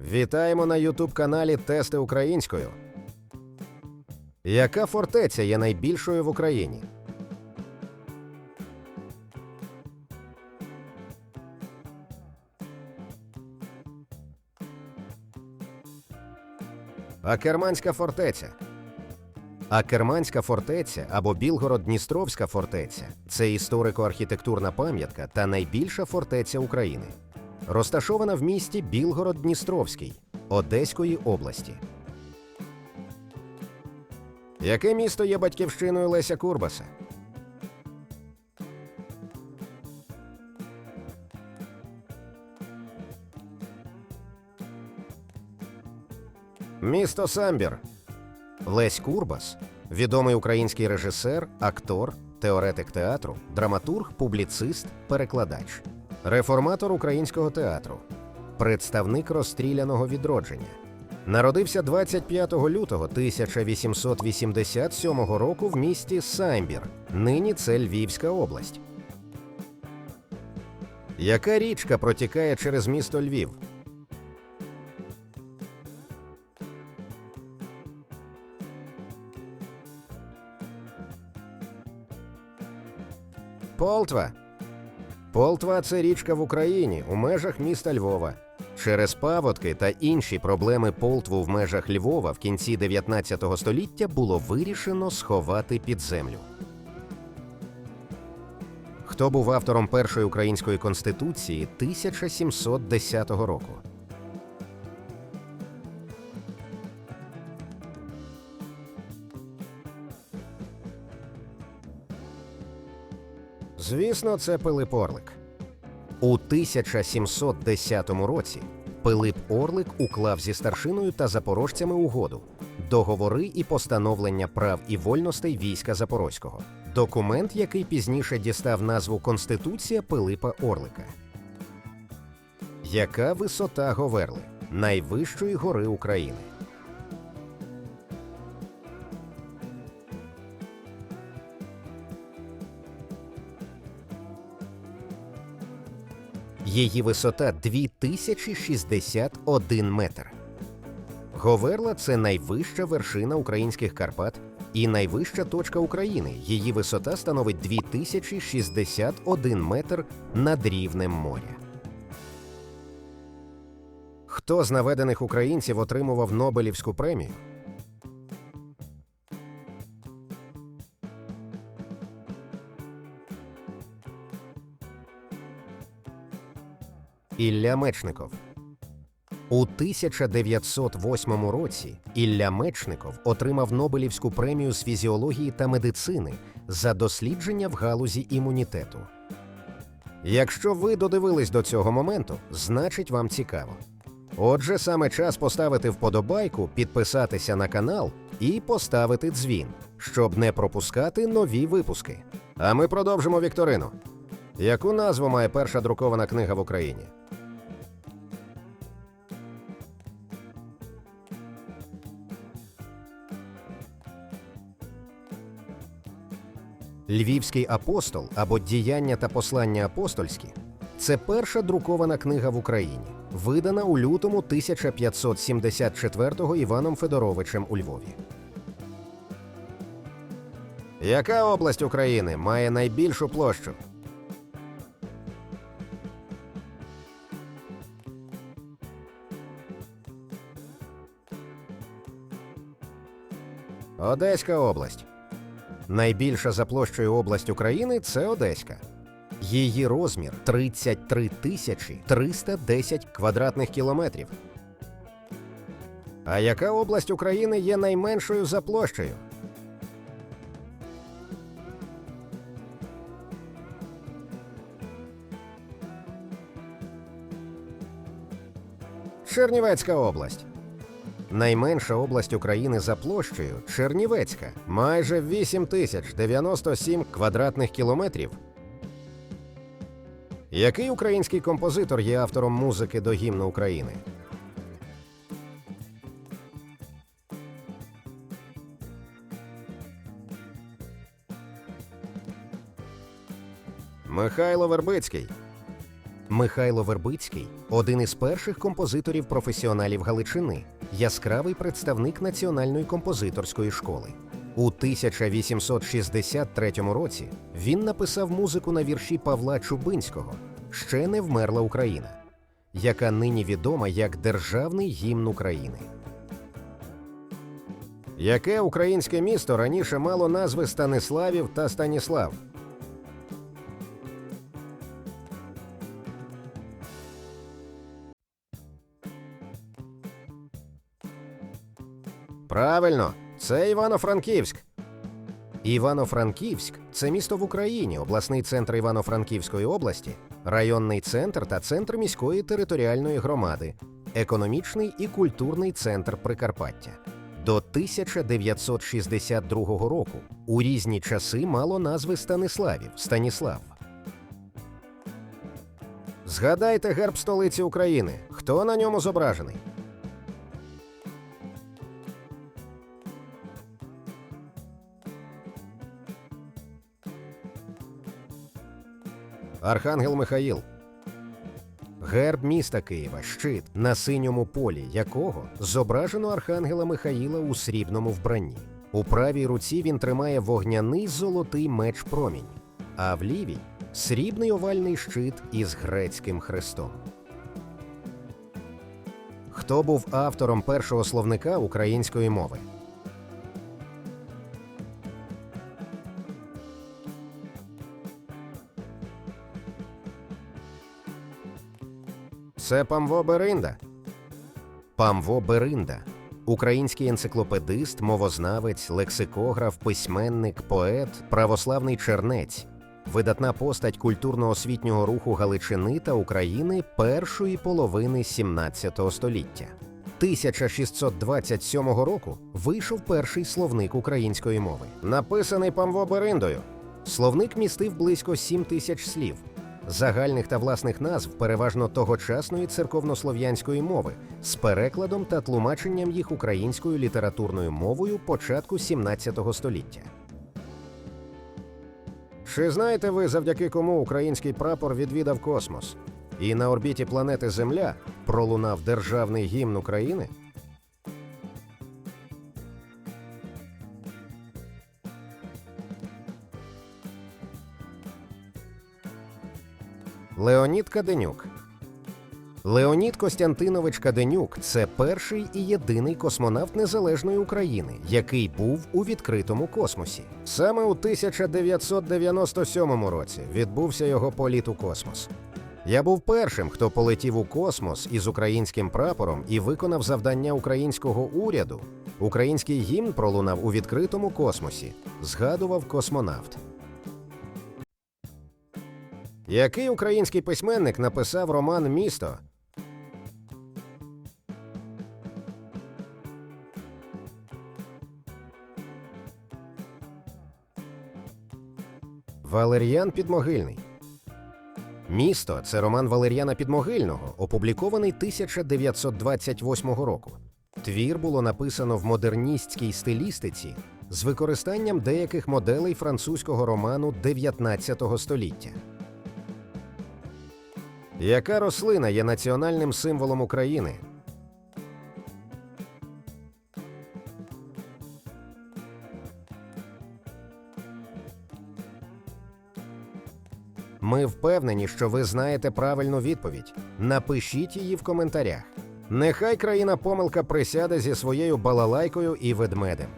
Вітаємо на Ютуб каналі Тести українською. Яка фортеця є найбільшою в Україні? Акерманська фортеця. Акерманська фортеця або Білгород-Дністровська фортеця це історико-архітектурна пам'ятка та найбільша фортеця України. Розташована в місті Білгород-Дністровський Одеської області. Яке місто є батьківщиною Леся Курбаса? Місто Самбір. Лесь Курбас відомий український режисер, актор, теоретик театру, драматург, публіцист, перекладач, реформатор українського театру, представник розстріляного відродження. Народився 25 лютого 1887 року в місті Самбір. Нині це Львівська область. Яка річка протікає через місто Львів? Полтва. Полтва це річка в Україні у межах міста Львова. Через паводки та інші проблеми Полтву в межах Львова в кінці 19 століття було вирішено сховати під землю. Хто був автором першої української конституції 1710 року? Звісно, це Пилип Орлик. У 1710 році Пилип Орлик уклав зі старшиною та запорожцями угоду, договори і постановлення прав і вольностей війська Запорозького. Документ, який пізніше дістав назву Конституція Пилипа Орлика. Яка висота Говерли найвищої гори України? Її висота 2061 метр. Говерла це найвища вершина українських Карпат і найвища точка України. Її висота становить 2061 метр над рівнем моря. Хто з наведених українців отримував Нобелівську премію? Ілля Мечников. У 1908 році Ілля Мечников отримав Нобелівську премію з фізіології та медицини за дослідження в галузі імунітету. Якщо ви додивились до цього моменту, значить вам цікаво. Отже, саме час поставити вподобайку, підписатися на канал і поставити дзвін, щоб не пропускати нові випуски. А ми продовжимо вікторину. Яку назву має перша друкована книга в Україні? Львівський апостол або Діяння та послання апостольські це перша друкована книга в Україні, видана у лютому 1574-го Іваном Федоровичем у Львові. Яка область України має найбільшу площу? Одеська область. Найбільша за площею область України це Одеська. Її розмір 33 тисячі 310 квадратних кілометрів. А яка область України є найменшою за площею? Чернівецька область. Найменша область України за площею Чернівецька, майже 8 тисяч 97 квадратних кілометрів. Який український композитор є автором музики до гімну України? Михайло Вербицький. Михайло Вербицький один із перших композиторів-професіоналів Галичини, яскравий представник Національної композиторської школи. У 1863 році він написав музику на вірші Павла Чубинського Ще не вмерла Україна, яка нині відома як Державний гімн України. Яке українське місто раніше мало назви Станиславів та Станіслав? Правильно, це Івано-Франківськ. Івано-Франківськ це місто в Україні, обласний центр Івано-Франківської області, районний центр та центр міської територіальної громади, економічний і культурний центр Прикарпаття. До 1962 року у різні часи мало назви Станиславів Станіслав. Згадайте герб столиці України. Хто на ньому зображений? Архангел Михаїл. Герб міста Києва, щит, на синьому полі якого зображено Архангела Михаїла у срібному вбранні. У правій руці він тримає вогняний золотий меч промінь, а в лівій срібний овальний щит із грецьким хрестом. Хто був автором першого словника української мови? Це Памво Беринда. Памво Беринда український енциклопедист, мовознавець, лексикограф, письменник, поет, православний чернець, видатна постать культурно-освітнього руху Галичини та України першої половини 17 століття. 1627 року вийшов перший словник української мови, написаний Памво Бериндою. Словник містив близько 7 тисяч слів, загальних та власних назв переважно тогочасної церковнослов'янської мови з перекладом та тлумаченням їх українською літературною мовою початку 17 століття. Чи знаєте ви, завдяки кому український прапор відвідав космос? І на орбіті планети Земля пролунав державний гімн України? Леонід Каденюк. Леонід Костянтинович Каденюк це перший і єдиний космонавт незалежної України, який був у відкритому космосі. Саме у 1997 році відбувся його політ у космос. Я був першим, хто полетів у космос із українським прапором і виконав завдання українського уряду. Український гімн пролунав у відкритому космосі, згадував космонавт. Який український письменник написав роман Місто? Валер'ян Підмогильний. Місто це роман Валер'яна Підмогильного, опублікований 1928 року. Твір було написано в модерністській стилістиці з використанням деяких моделей французького роману 19 століття. Яка рослина є національним символом України? Ми впевнені, що ви знаєте правильну відповідь. Напишіть її в коментарях. Нехай країна помилка присяде зі своєю балалайкою і ведмедем.